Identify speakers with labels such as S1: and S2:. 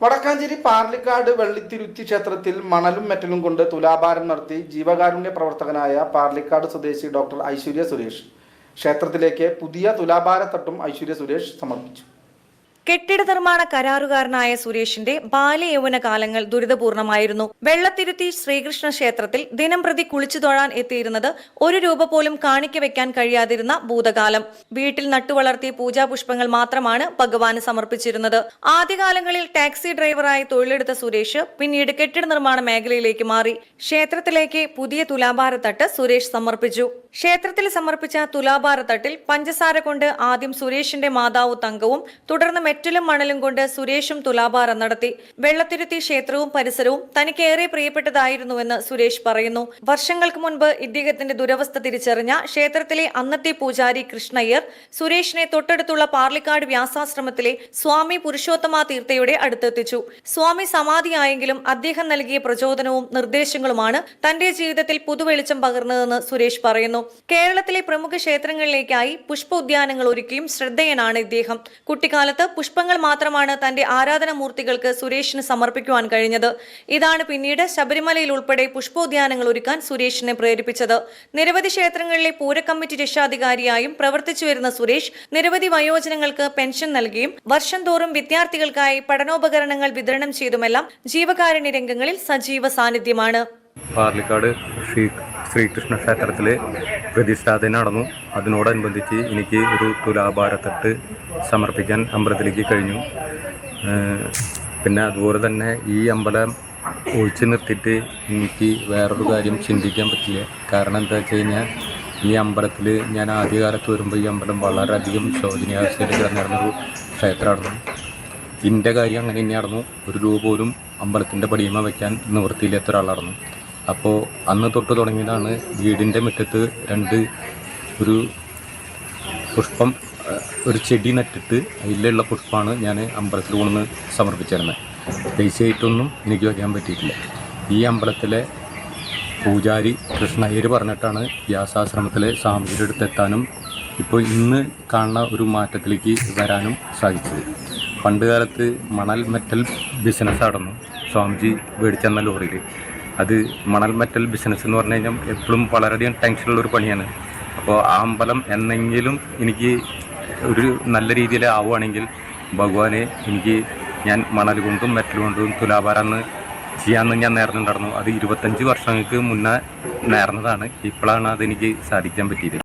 S1: വടക്കാഞ്ചേരി പാർലിക്കാട് വെള്ളിത്തിരുത്തി ക്ഷേത്രത്തിൽ മണലും മെറ്റലും കൊണ്ട് തുലാഭാരം നടത്തി ജീവകാരുണ്യ പ്രവർത്തകനായ പാർലിക്കാട് സ്വദേശി ഡോക്ടർ ഐശ്വര്യ സുരേഷ് ക്ഷേത്രത്തിലേക്ക് പുതിയ തുലാഭാരത്തട്ടും ഐശ്വര്യ സുരേഷ് സമർപ്പിച്ചു.
S2: കെട്ടിട നിർമ്മാണ കരാറുകാരനായ സുരേഷിന്റെ ബാലയൗവന കാലങ്ങൾ ദുരിതപൂർണമായിരുന്നു. വെള്ളത്തിരുത്തി ശ്രീകൃഷ്ണ ക്ഷേത്രത്തിൽ ദിനം പ്രതി കുളിച്ചു തൊഴാൻ എത്തിയിരുന്നത് ഒരു രൂപ പോലും കാണിക്ക വെക്കാൻ കഴിയാതിരുന്ന ഭൂതകാലം. വീട്ടിൽ നട്ടുവളർത്തിയ പൂജാപുഷ്പങ്ങൾ മാത്രമാണ് ഭഗവാന് സമർപ്പിച്ചിരുന്നത്. ആദ്യകാലങ്ങളിൽ ടാക്സി ഡ്രൈവറായി തൊഴിലെടുത്ത സുരേഷ് പിന്നീട് കെട്ടിട നിർമ്മാണ മേഖലയിലേക്ക് മാറി. ക്ഷേത്രത്തിലേക്ക് പുതിയ തുലാഭാരത്തട്ട് സുരേഷ് സമർപ്പിച്ചു. ക്ഷേത്രത്തിൽ സമർപ്പിച്ച തുലാഭാരത്തട്ടിൽ പഞ്ചസാര കൊണ്ട് ആദ്യം സുരേഷിന്റെ മാതാവ് തങ്കവും തുടർന്ന് മെറ്റലും മണലും കൊണ്ട് സുരേഷും തുലാഭാരം നടത്തി. വെള്ളത്തിരുത്തി ക്ഷേത്രവും പരിസരവും തനിക്ക് ഏറെ പ്രിയപ്പെട്ടതായിരുന്നുവെന്ന് സുരേഷ് പറയുന്നു. വർഷങ്ങൾക്ക് മുൻപ് ഇദ്ദേഹത്തിന്റെ ദുരവസ്ഥ തിരിച്ചറിഞ്ഞ ക്ഷേത്രത്തിലെ അന്നത്തെ പൂജാരി കൃഷ്ണയ്യർ സുരേഷിനെ തൊട്ടടുത്തുള്ള പാർലിക്കാട് വ്യാസാശ്രമത്തിലെ സ്വാമി പുരുഷോത്തമ തീർത്ഥയുടെ അടുത്തെത്തിച്ചു. സ്വാമി സമാധിയായെങ്കിലും അദ്ദേഹം നൽകിയ പ്രചോദനവും നിർദ്ദേശങ്ങളുമാണ് തന്റെ ജീവിതത്തിൽ പുതുവെളിച്ചം പകർന്നതെന്ന് സുരേഷ് പറയുന്നു. കേരളത്തിലെ പ്രമുഖ ക്ഷേത്രങ്ങളിലേക്കായി പുഷ്പ ഉദ്യാനങ്ങൾ ഒരുക്കിയും ശ്രദ്ധേയനാണ് ഇദ്ദേഹം. കുട്ടിക്കാലത്ത് പുഷ്പങ്ങൾ മാത്രമാണ് തന്റെ ആരാധനാമൂർത്തികൾക്ക് സുരേഷിന് സമർപ്പിക്കുവാൻ കഴിഞ്ഞത്. ഇതാണ് പിന്നീട് ശബരിമലയിൽ ഉൾപ്പെടെ പുഷ്പോദ്യാനങ്ങൾ ഒരുക്കാൻ സുരേഷിനെ പ്രേരിപ്പിച്ചത്. നിരവധി ക്ഷേത്രങ്ങളിലെ പൂരക്കമ്മിറ്റി രക്ഷാധികാരിയായും പ്രവർത്തിച്ചു വരുന്ന സുരേഷ് നിരവധി വയോജനങ്ങൾക്ക് പെൻഷൻ നൽകിയും വർഷം തോറും വിദ്യാർത്ഥികൾക്കായി പഠനോപകരണങ്ങൾ വിതരണം ചെയ്തുമെല്ലാം ജീവകാരുണ്യ രംഗങ്ങളിൽ സജീവ സാന്നിധ്യമാണ്.
S3: പാർലിക്കാട് ശ്രീ ശ്രീകൃഷ്ണ ക്ഷേത്രത്തിൽ പ്രതിഷ്ഠാദിനം നടന്നു. അതിനോടനുബന്ധിച്ച് എനിക്ക് ഒരു തുലാഭാരത്തട്ട് സമർപ്പിക്കാൻ അമ്പലത്തിലേക്ക് കഴിഞ്ഞു. പിന്നെ അതുപോലെ തന്നെ ഈ അമ്പലം ഒഴിച്ചു നിർത്തിയിട്ട് എനിക്ക് വേറൊരു കാര്യം ചിന്തിക്കാൻ പറ്റില്ല. കാരണം എന്താ വെച്ച് കഴിഞ്ഞാൽ ഈ അമ്പലത്തിൽ ഞാൻ ആദ്യകാലത്ത് വരുമ്പോൾ ഈ അമ്പലം വളരെയധികം ശോചനീയാവസ്ഥയിൽ കിടന്നിരുന്നൊരു ക്ഷേത്രമായിരുന്നു. ഇതിന്റെ കാര്യം അങ്ങനെ തന്നെയായിരുന്നു. ഒരു രൂപ പോലും അമ്പലത്തിന്റെ പടിയമ വയ്ക്കാൻ നിവൃത്തിയില്ലാത്ത ഒരാളായിരുന്നു. അപ്പോൾ അന്ന് തൊട്ട് തുടങ്ങിയതാണ് വീടിന്റെ മുറ്റത്ത് രണ്ട് ഒരു പുഷ്പം ഒരു ചെടി നട്ടിട്ട് അതിലുള്ള പുഷ്പമാണ് ഞാൻ അമ്പലത്തിൽ കൊണ്ടുവന്ന് സമർപ്പിച്ചിരുന്നത് പൈസയായിട്ടൊന്നും എനിക്ക് വയ്ക്കാൻ പറ്റിയിട്ടില്ല. ഈ അമ്പലത്തിലെ പൂജാരി കൃഷ്ണയ്യർ പറഞ്ഞിട്ടാണ് വ്യാസാശ്രമത്തിലെ സ്വാമിയുടെ അടുത്തെത്താനും ഇപ്പോൾ ഇന്ന് കാണുന്ന ഒരു മാറ്റത്തിലേക്ക് വരാനും സാധിച്ചത്. പണ്ട് കാലത്ത് മണൽ മെറ്റൽ ബിസിനസ് നടന്നു സ്വാമിജി മേടിച്ചെന്ന ലോറിയിൽ അത് മണൽ മെറ്റൽ ബിസിനസ് എന്ന് പറഞ്ഞു കഴിഞ്ഞാൽ എപ്പോഴും വളരെയധികം ടെൻഷനുള്ള ഒരു പണിയാണ്. അപ്പോൾ ആ അമ്പലം എന്നെങ്കിലും എനിക്ക് ഒരു നല്ല രീതിയിൽ ആവുകയാണെങ്കിൽ ഭഗവാനെ എനിക്ക് ഞാൻ മണൽ കൊണ്ടും മെറ്റൽ കൊണ്ടും തുലാഭാരന്ന് ചെയ്യാമെന്ന് ഞാൻ നേർന്നിട്ടുണ്ടായിരുന്നു അത് ഇരുപത്തഞ്ച് വർഷങ്ങൾക്ക് മുന്നേ നേർന്നതാണ്. ഇപ്പോഴാണ് അതെനിക്ക് സാധിക്കാൻ പറ്റിയത്.